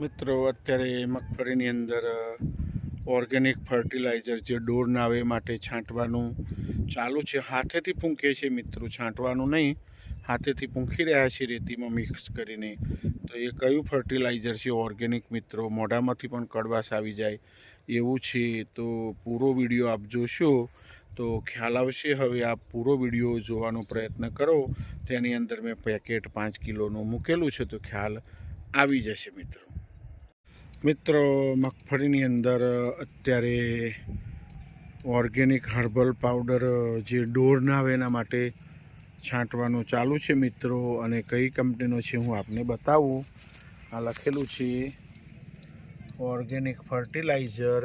મિત્રો, અત્યારે મગફળીની અંદર ઓર્ગેનિક ફર્ટિલાઇઝર જે ડોર નાવે માટે છાંટવાનું ચાલુ છે. હાથેથી ફૂંકે છે મિત્રો, છાંટવાનું નહીં. હાથેથી ફૂંકી રહ્યા છે, રેતીમાં મિક્સ કરીને. તો એ કયું ફર્ટિલાઇઝર છે ઓર્ગેનિક મિત્રો? મોઢામાંથી પણ કડવાશ આવી જાય એવું છે. તો પૂરો વીડિયો આપ જોશો તો ખ્યાલ આવશે. હવે આપ પૂરો વીડિયો જોવાનો પ્રયત્ન કરો. તેની અંદર મેં પેકેટ પાંચ કિલોનું મૂકેલું છે તો ખ્યાલ આવી જશે મિત્રો. મિત્રો, મગફળીની અંદર અત્યારે ઓર્ગેનિક હર્બલ પાવડર જે ડોર ના આવે એના માટે છાંટવાનું ચાલુ છે મિત્રો, અને કઈ કંપનીનો છે હું આપને બતાવું. આ લખેલું છે, ઓર્ગેનિક ફર્ટિલાઇઝર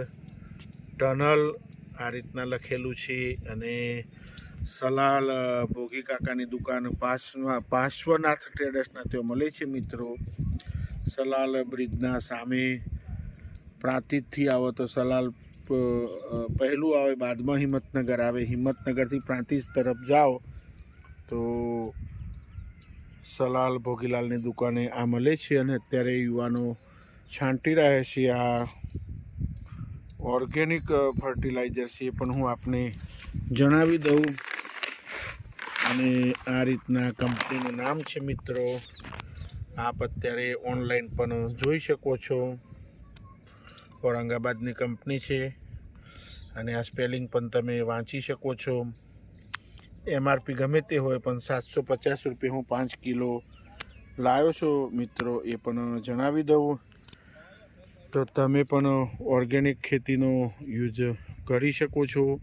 ટનલ. આ રીતના લખેલું છે, અને સલાલ ભોગી કાકાની દુકાન, પાર્શ્વ, પાર્શ્વનાથ ટ્રેડર્સના તેઓ મળે છે મિત્રો. સલાલ બ્રિજના સામે પ્રાંતિજથી આવો તો સલાલ પહેલું આવે બાદમાં હિંમતનગર, આવે હિંમતનગરથી પ્રાંતિજ તરફ જાઓ તો સલાલ ભોગીલાલની દુકાને આ મળે છે અને અત્યારે યુવાનો છાંટી રહ્યા છે આ ઓર્ગેનિક ફર્ટિલાઇઝર છે પણ હું આપને જણાવી દઉં. અને આ રીતના કંપનીનું નામ છે મિત્રો આપ અત્યારે ઓનલાઈન પણ જોઈ શકો છો. ઔરંગાબાદની કંપની છે અને આ સ્પેલિંગ પણ તમે વાંચી શકો છો. એમઆરપી ગમે તે હોય પણ સાતસો પચાસ રૂપિયા હું પાંચ કિલો લાવ્યો છો. મિત્રો, એ પણ જણાવી દઉં. તો તમે પણ ઓર્ગેનિક ખેતીનો યુઝ કરી શકો છો.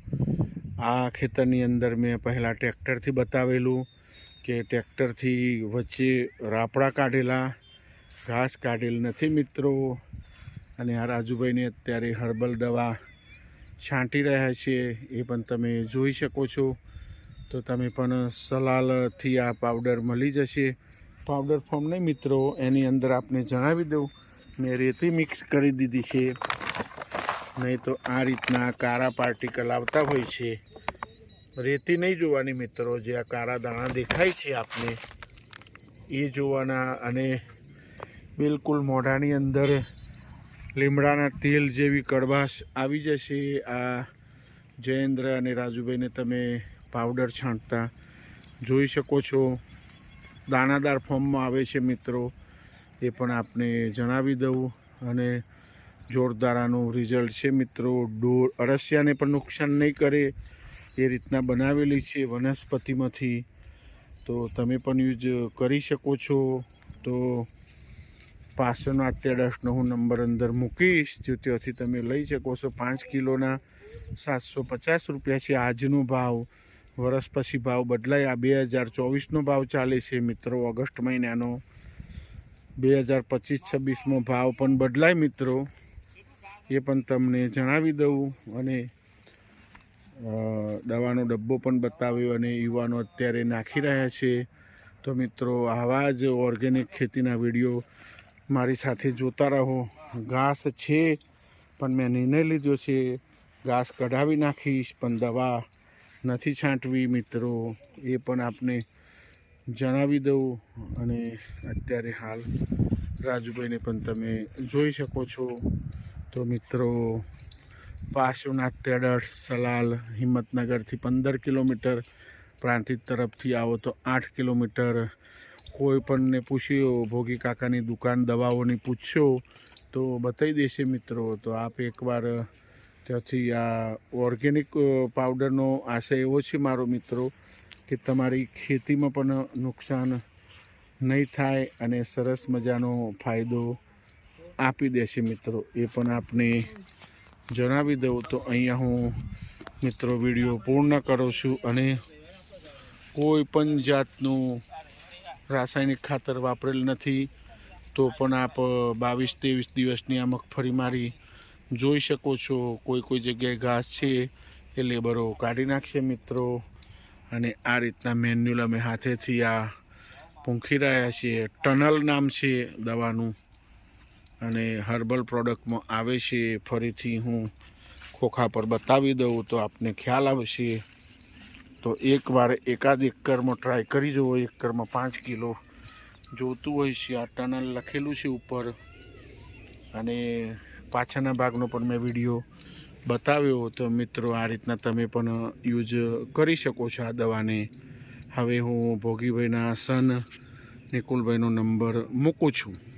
આ ખેતરની અંદર મેં પહેલાં ટ્રેક્ટરથી બતાવેલું. કે ટ્રેક્ટરથી વચ્ચે રાપડા કાઢેલા, ઘાસ કાઢેલ નથી મિત્રો. અને આ રાજુભાઈને અત્યારે હર્બલ દવા છાંટી રહ્યા છે, એ પણ તમે જોઈ શકો છો. તો તમે પણ સલાલથી આ પાવડર મળી જશે. પાવડર ફોર્મ નહીં મિત્રો, એની અંદર આપને જણાવી દઉં. મેં રેતી મિક્સ કરી દીધી છે. નહીં તો આ રીતના કારા પાર્ટિકલ આવતા હોય છે. રેતી નહીં જોવાની મિત્રો, જે આ કાળા દાણા દેખાય છે આપને, એ જોવાના અને બિલકુલ મોઢાની અંદર લીમડાના તેલ જેવી કડવાશ આવી જશે. આ જયેન્દ્ર અને રાજુભાઈને તમે પાવડર છાંટતા જોઈ શકો છો. દાણાદાર ફોર્મમાં આવે છે મિત્રો, એ પણ આપને જણાવી દઉં. અને જોરદારાનું રિઝલ્ટ છે મિત્રો. ડોર અરસિયાને પણ નુકસાન નહીં કરે. એ રીતના બનાવેલી છે વનસ્પતિમાંથી. તો તમે પણ યુઝ કરી શકો છો. તો પાસળનો અત્યારસનો હું નંબર અંદર મૂકીશ તો ત્યાંથી તમે લઈ શકો છો. પાંચ કિલોના સાતસો પચાસ રૂપિયા છે આજનો ભાવ. વરસ પછી ભાવ બદલાય. આ બે હજાર ચોવીસનો ભાવ ચાલે છે મિત્રો. ઓગસ્ટ મહિનાનો બે હજાર પચીસ છવ્વીસમાં ભાવ પણ બદલાય મિત્રો. એ પણ તમને જણાવી દઉં. અને દવાનો ડબ્બો પણ બતાવ્યો અને યુવાનો અત્યારે નાખી રહ્યા છે. તો મિત્રો, આવા જ ઓર્ગેનિક ખેતીના વીડિયો મારી સાથે જોતા રહો. ઘાસ છે, પણ મેં નિર્ણય લીધો છે, ઘાસ કઢાવી નાખીશ, પણ દવા નથી છાંટવી મિત્રો. એ પણ આપને જણાવી દઉં અને અત્યારે હાલ રાજુભાઈને પણ તમે જોઈ શકો છો. તો મિત્રો પાર્શ્વનાથ તેડર્સ સલાલ, હિંમતનગરથી પંદર કિલોમીટર પ્રાંતિજ તરફથી આવો તો આઠ કિલોમીટર. કોઈ પણને પૂછ્યો, ભોગી કાકાની દુકાન દવાઓની પૂછશો? તો બતાવી દેશે મિત્રો. તો આપ એકવાર ત્યાંથી આ ઓર્ગેનિક પાવડરનો આશય એવો છે મારો મિત્રો કે તમારી ખેતીમાં પણ નુકસાન નહીં થાય અને સરસ મજાનો ફાયદો આપી દેશે મિત્રો. એ પણ આપને જણાવી દઉં તો અહીંયા હું મિત્રો વીડિયો પૂર્ણ કરું છું અને કોઈ પણ જાતનું રાસાયણિક ખાતર વાપરેલ નથી, તો પણ આપ બાવીસ ત્રેવીસ દિવસની આ મગફળી મારી જોઈ શકો છો. કોઈ કોઈ જગ્યાએ ઘાસ છે એ લેબરો કાઢી નાખશે મિત્રો. અને આ રીતના મેન્યુલ અમે હાથેથી આ પૂંખી રહ્યા છીએ. ટનલ નામ છે દવાનું. અને હર્બલ પ્રોડક્ટમાં આવે છે, ફરીથી હું ખોખા પર બતાવી દઉં તો આપને ખ્યાલ આવશે. તો એકવાર એકાદ એકરમાં ટ્રાય કરી જુઓ, એકરમાં પાંચ કિલો જોતું હોય છે, આ ટનલ લખેલું છે ઉપર. અને પાછળના ભાગનો પણ મેં વીડિયો બતાવ્યો તો મિત્રો, આ રીતના તમે પણ યુઝ કરી શકો છો આ દવાને. હવે હું ભોગીભાઈના સન નિકુલભાઈનો નંબર મૂકું છું.